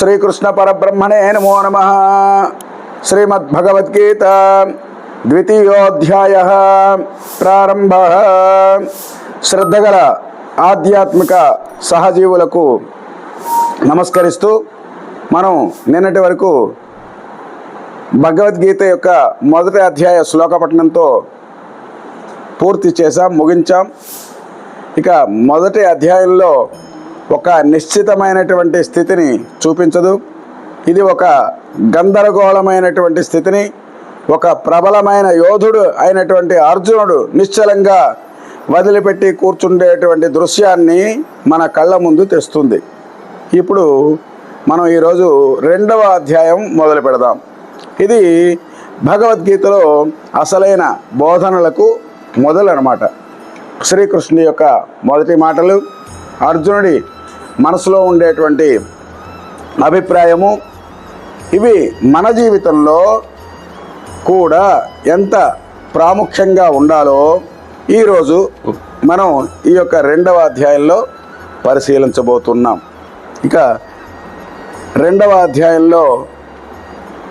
శ్రీకృష్ణ పరబ్రహ్మణే నమో నమ. శ్రీమద్భగవద్గీత ద్వితీయోధ్యాయ ప్రారంభ. శ్రద్ధగల ఆధ్యాత్మిక సహజీవులకు నమస్కరిస్తూ మనం నిన్నటి వరకు భగవద్గీత యొక్క మొదటి అధ్యాయ శ్లోకపట్నంతో పూర్తి చేశాం ముగించాం. ఇక మొదటి అధ్యాయంలో ఒక నిశ్చితమైనటువంటి స్థితిని చూపించదు. ఇది ఒక గందరగోళమైనటువంటి స్థితిని ఒక ప్రబలమైన యోధుడు అయినటువంటి అర్జునుడు నిశ్చలంగా వదిలిపెట్టి కూర్చుండేటువంటి దృశ్యాన్ని మన కళ్ళ ముందు తెస్తుంది. ఇప్పుడు మనం ఈరోజు రెండవ అధ్యాయం మొదలు పెడదాం. ఇది భగవద్గీతలో అసలైన బోధనలకు మొదలు అనమాట శ్రీకృష్ణుని యొక్క మొదటి మాటలు అర్జునుడి మనసులో ఉండేటువంటి అభిప్రాయము ఇవి మన జీవితంలో కూడా ఎంత ప్రాముఖ్యంగా ఉండాలో ఈరోజు మనం ఈ యొక్క రెండవ అధ్యాయంలో పరిశీలించబోతున్నాం. ఇక రెండవ అధ్యాయంలో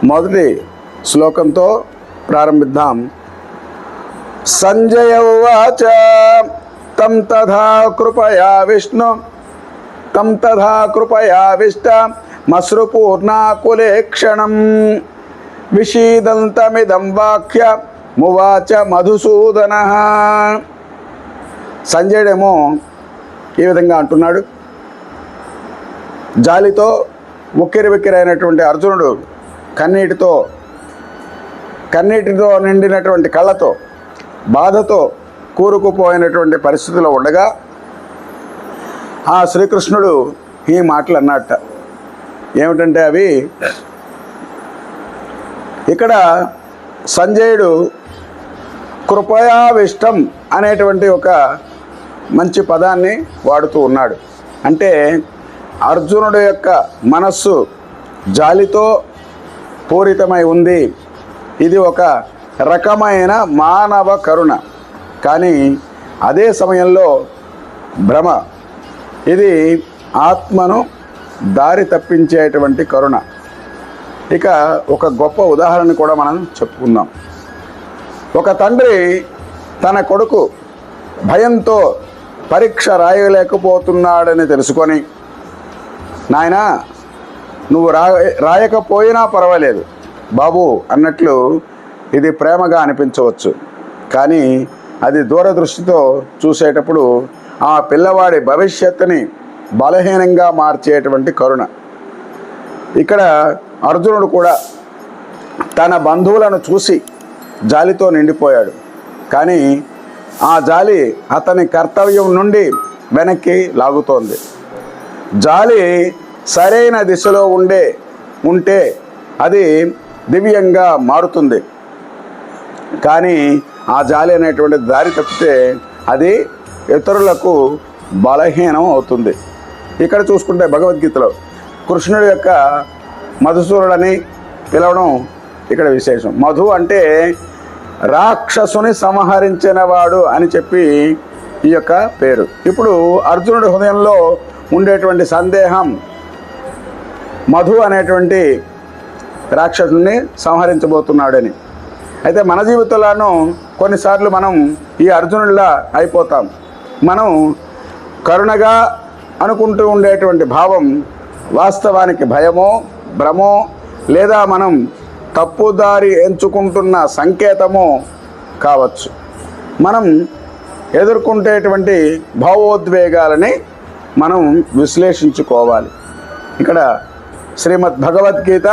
మొదటి శ్లోకంతో ప్రారంభిద్దాం. సంజయ ఉవాచ తం తథా కృపయా విష్ణు తం తథా కృపయా విష్ట మశ్రుపూర్ణాకులే క్షణం విషీదంతమిదం వాక్య మువాచ మధుసూదన సంజయుడేమో ఈ విధంగా అంటున్నాడు. జాలితో ఉక్కిరి బిక్కిరైనటువంటి అర్జునుడు కన్నీటితో కన్నీటితో నిండినటువంటి కళ్ళతో బాధతో కూరుకుపోయినటువంటి పరిస్థితిలో ఉండగా ఆ శ్రీకృష్ణుడు ఈ మాటలు అన్నట్ట. ఏమిటంటే అవి? ఇక్కడ సంజయుడు కృపయావిష్టం అనేటువంటి ఒక మంచి పదాన్ని వాడుతూ ఉన్నాడు. అంటే అర్జునుడు యొక్క మనస్సు జాలితో పూరితమై ఉంది. ఇది ఒక రకమైన మానవ కరుణ. కానీ అదే సమయంలో భ్రమ ఇది ఆత్మను దారి తప్పించేటువంటి కరుణ. ఇక ఒక గొప్ప ఉదాహరణ కూడా మనం చెప్పుకుందాం. ఒక తండ్రి తన కొడుకు భయంతో పరీక్ష రాయలేకపోతున్నాడని తెలుసుకొని నాయన నువ్వు రా రాయకపోయినా పర్వాలేదు. బాబు అన్నట్లు ఇది ప్రేమగా అనిపించవచ్చు. కానీ అది దూరదృష్టితో చూసేటప్పుడు ఆ పిల్లవాడి భవిష్యత్తుని బలహీనంగా మార్చేటువంటి కరుణ. ఇక్కడ అర్జునుడు కూడా తన బంధువులను చూసి జాలితో నిండిపోయాడు. కానీ ఆ జాలి అతని కర్తవ్యం నుండి వెనక్కి లాగుతోంది. జాలి సరైన దిశలో ఉండే ఉంటే అది దివ్యంగా మారుతుంది. కానీ ఆ జాలి అనేటువంటి దారి తప్పితే అది ఇతరులకు బలహీనం అవుతుంది. ఇక్కడ చూసుకుంటే భగవద్గీతలో కృష్ణుడి యొక్క మధుసూరుడని పిలవడం ఇక్కడ విశేషం. మధు అంటే రాక్షసుని సంహరించినవాడు అని చెప్పి ఈ యొక్క పేరు. ఇప్పుడు అర్జునుడి హృదయంలో ఉండేటువంటి సందేహం మధు అనేటువంటి రాక్షసుని సంహరించబోతున్నాడని. అయితే మన జీవితంలోనూ కొన్నిసార్లు మనం ఈ అర్జునుడిలా అయిపోతాం. మనం కరుణగా అనుకుంటూ ఉండేటువంటి భావం వాస్తవానికి భయమో భ్రమో లేదా మనం తప్పుదారి ఎంచుకుంటున్న సంకేతమో కావచ్చు. మనం ఎదుర్కొంటేటువంటి భావోద్వేగాలని మనం విశ్లేషించుకోవాలి. ఇక్కడ శ్రీమద్ భగవద్గీత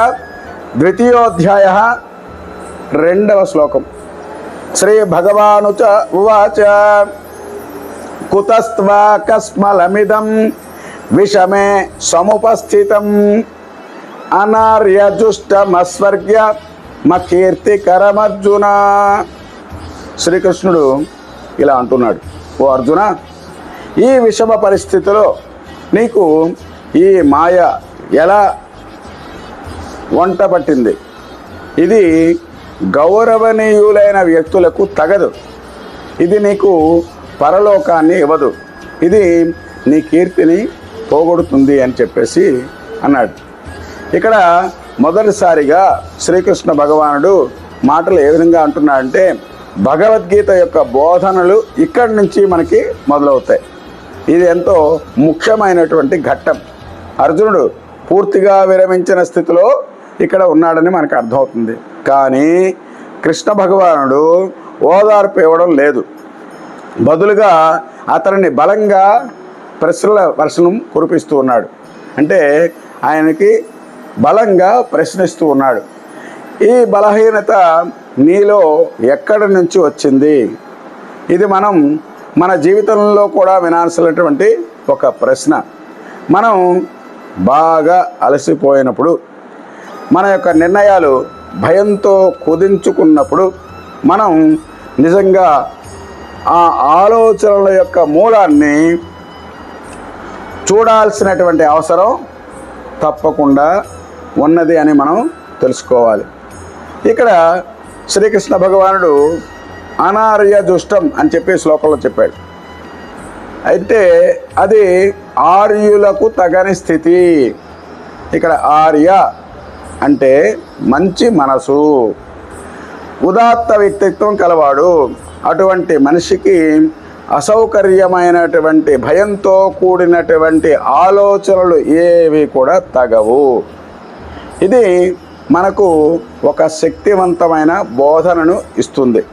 ద్వితీయోధ్యాయ రెండవ శ్లోకం. శ్రీ భగవానుచ ఉవాచ. కుతస్వాకస్మలమిదం విషమే సముపస్థితం. అనార్యజుష్టమస్వర్గ్య మకీర్తికరమర్జున. శ్రీకృష్ణుడు ఇలా అంటున్నాడు ఓ అర్జున ఈ విషమ పరిస్థితిలో నీకు ఈ మాయ ఎలా వంట పట్టింది ఇది గౌరవనీయులైన వ్యక్తులకు తగదు. ఇది నీకు పరలోకాన్ని ఇవ్వదు. ఇది నీ కీర్తిని పోగొడుతుంది అని చెప్పేసి అన్నాడు. ఇక్కడ మొదటిసారిగా శ్రీకృష్ణ భగవానుడు మాటలు ఏ విధంగా అంటున్నాడంటే భగవద్గీత యొక్క బోధనలు ఇక్కడి నుంచి మనకి మొదలవుతాయి. ఇది ఎంతో ముఖ్యమైనటువంటి ఘట్టం. అర్జునుడు పూర్తిగా విరమించిన స్థితిలో ఇక్కడ ఉన్నాడని మనకు అర్థమవుతుంది. కానీ కృష్ణ భగవానుడు ఓదార్పు ఇవ్వడం లేదు. బదులుగా అతనిని బలంగా ప్రశ్నల వర్షం కురిపిస్తూ ఉన్నాడు. అంటే ఆయనకి బలంగా ప్రశ్నిస్తూ ఉన్నాడు. ఈ బలహీనత నీలో ఎక్కడి నుంచి వచ్చింది? ఇది మనం మన జీవితంలో కూడా వినాల్సినటువంటి ఒక ప్రశ్న. మనం బాగా అలసిపోయినప్పుడు మన యొక్క నిర్ణయాలు భయంతో కుదించుకున్నప్పుడు మనం నిజంగా ఆ ఆలోచనల యొక్క మూలాన్ని చూడాల్సినటువంటి అవసరం తప్పకుండా ఉన్నది అని మనం తెలుసుకోవాలి. ఇక్కడ శ్రీకృష్ణ భగవానుడు అనార్య దుష్టం అని చెప్పి శ్లోకంలో చెప్పాడు. అయితే అది ఆర్యులకు తగని స్థితి. ఇక్కడ ఆర్య అంటే మంచి మనసు ఉదాత్త వ్యక్తిత్వం కలవాడు. అటువంటి మనిషికి అసౌకర్యమైనటువంటి భయంతో కూడినటువంటి ఆలోచనలు ఏవి కూడా తగవు. ఇది మనకు ఒక శక్తివంతమైన బోధనను ఇస్తుంది.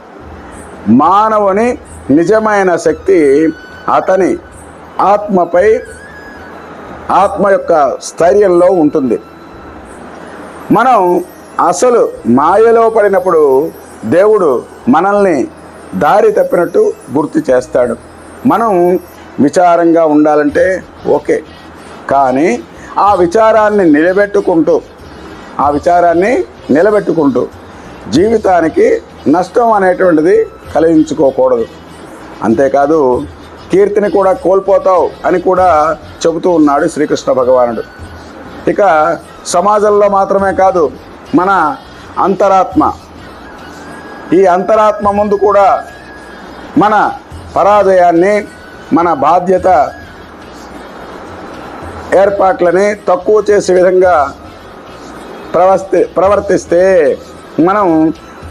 మానవుని నిజమైన శక్తి అతని ఆత్మపై ఆత్మ యొక్క స్థైర్యంలో ఉంటుంది. మనం అసలు మాయలో పడినప్పుడు దేవుడు మనల్ని దారి తప్పినట్టు గుర్తు చేస్తాడు. మనం విచారంగా ఉండాలంటే ఓకే. కానీ ఆ విచారాన్ని నిలబెట్టుకుంటూ ఆ విచారాన్ని నిలబెట్టుకుంటూ జీవితానికి నష్టం అనేటువంటిది కలిగించుకోకూడదు. అంతేకాదు కీర్తిని కూడా కోల్పోతావు అని కూడా చెబుతూ ఉన్నాడు శ్రీకృష్ణ భగవానుడు. ఇక సమాజంలో మాత్రమే కాదు మన అంతరాత్మ ఈ అంతరాత్మ ముందు కూడా మన పరాజయాన్ని మన బాధ్యత ఏర్పాట్లని తక్కువ చేసే విధంగా ప్రవర్తి ప్రవర్తిస్తే మనం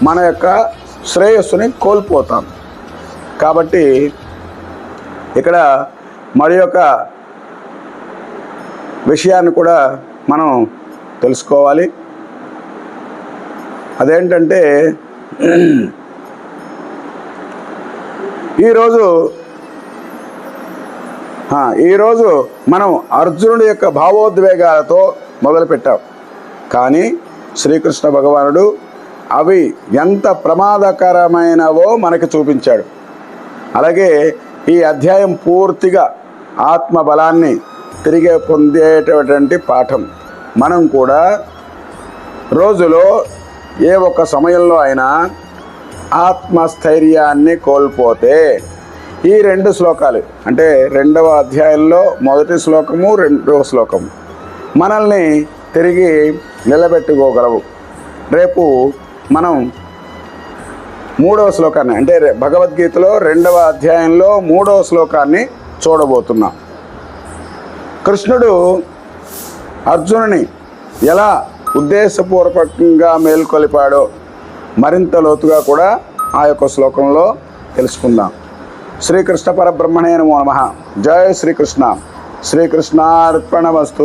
మన యొక్క శ్రేయస్సుని కోల్పోతాం. కాబట్టి ఇక్కడ మరి యొక్క విషయాన్ని కూడా మనం తెలుసుకోవాలి. అదేంటంటే ఈరోజు ఈరోజు మనం అర్జునుడి యొక్క భావోద్వేగాలతో మొదలుపెట్టాం. కానీ శ్రీకృష్ణ భగవానుడు అవి ఎంత ప్రమాదకరమైనవో మనకి చూపించాడు. అలాగే ఈ అధ్యాయం పూర్తిగా ఆత్మ బలాన్ని తిరిగి పొందేటటువంటి పాఠం. మనం కూడా రోజులో ఏ ఒక్క సమయంలో అయినా ఆత్మస్థైర్యాన్ని కోల్పోతే ఈ రెండు శ్లోకాలు అంటే రెండవ అధ్యాయంలో మొదటి శ్లోకము రెండవ శ్లోకము మనల్ని తిరిగి నిలబెట్టుకోగలవు. రేపు మనం మూడవ శ్లోకాన్ని అంటే భగవద్గీతలో రెండవ అధ్యాయంలో మూడవ శ్లోకాన్ని చూడబోతున్నాం. కృష్ణుడు అర్జునుని ఎలా ఉద్దేశపూర్వకంగా మేల్కొలిపాడో మరింత లోతుగా కూడా ఆ యొక్క శ్లోకంలో తెలుసుకుందాం. శ్రీకృష్ణ పరబ్రహ్మణే నమో నమ. జయ శ్రీకృష్ణ. శ్రీకృష్ణార్పణమస్తు